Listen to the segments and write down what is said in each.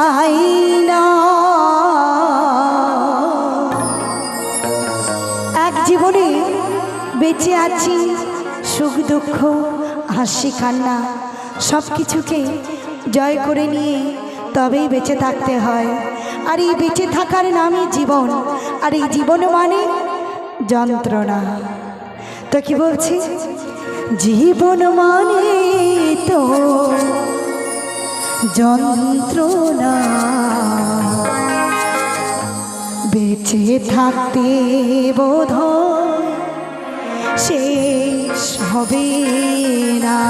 চাই এক জীবনে বেঁচে আছি, সুখ দুঃখ, হাসি কান্না সব কিছুকে জয় করে নিয়ে তবেই বেঁচে থাকতে হয়। আর এই বেঁচে থাকার নামই জীবন, আর এই জীবন মানে যন্ত্রণা। তো কি বলছি? জীবন মানে তো যন্ত্রণা। বেঁচে থাকতে বোধ শেষ হবে না।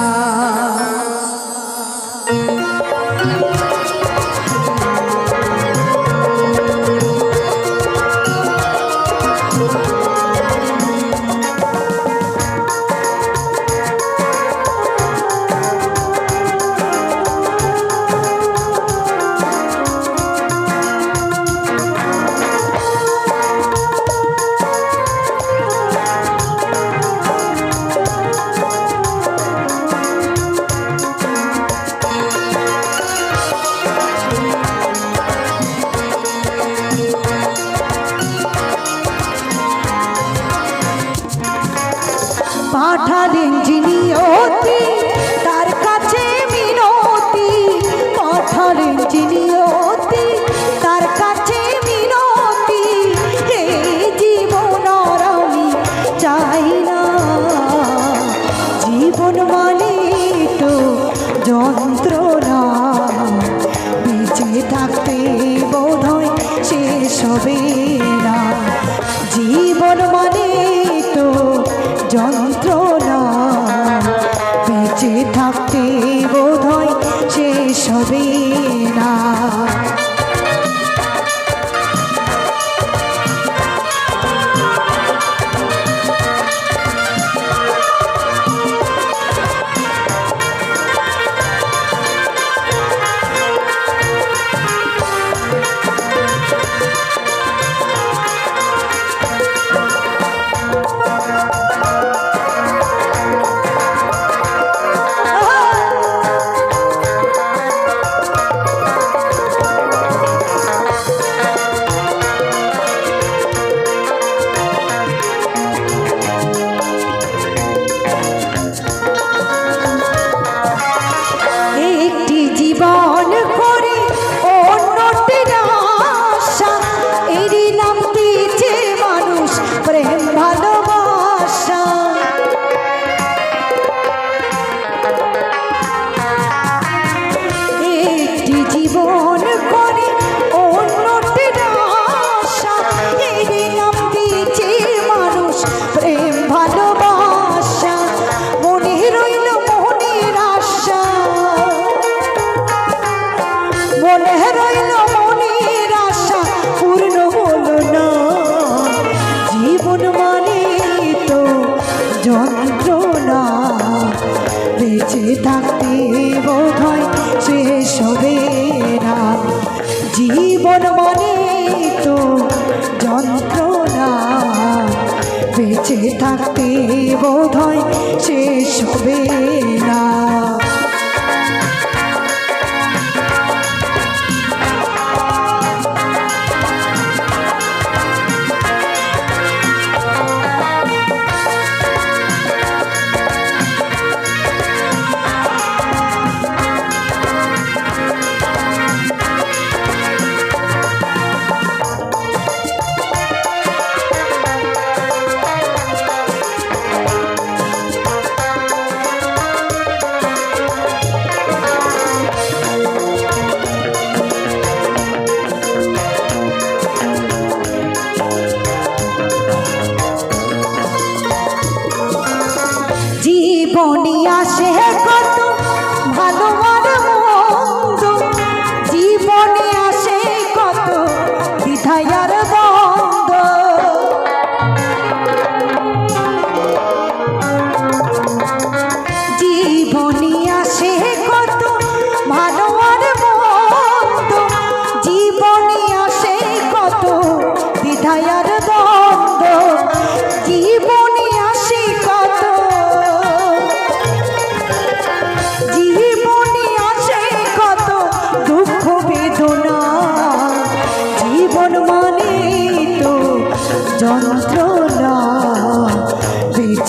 হবে না। তো যন্ত্রণা বেঁচে থাকতে বোধ হয় শেষ হবে না। জীবনী আসে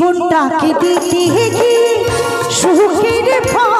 জীবনটাকে দিতে সুখের ফাগুন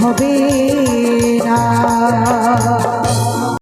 হবে না।